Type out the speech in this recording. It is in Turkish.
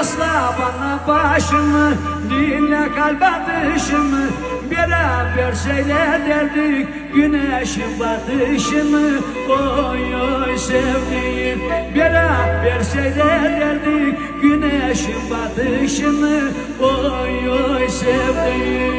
yasla bana başımı Dinle kalp atışımı. Beraber seyrederdik güneşin batışını Oy oy sevdiğim. Beraber seyrederdik güneşin batışını Oy oy sevdiğim.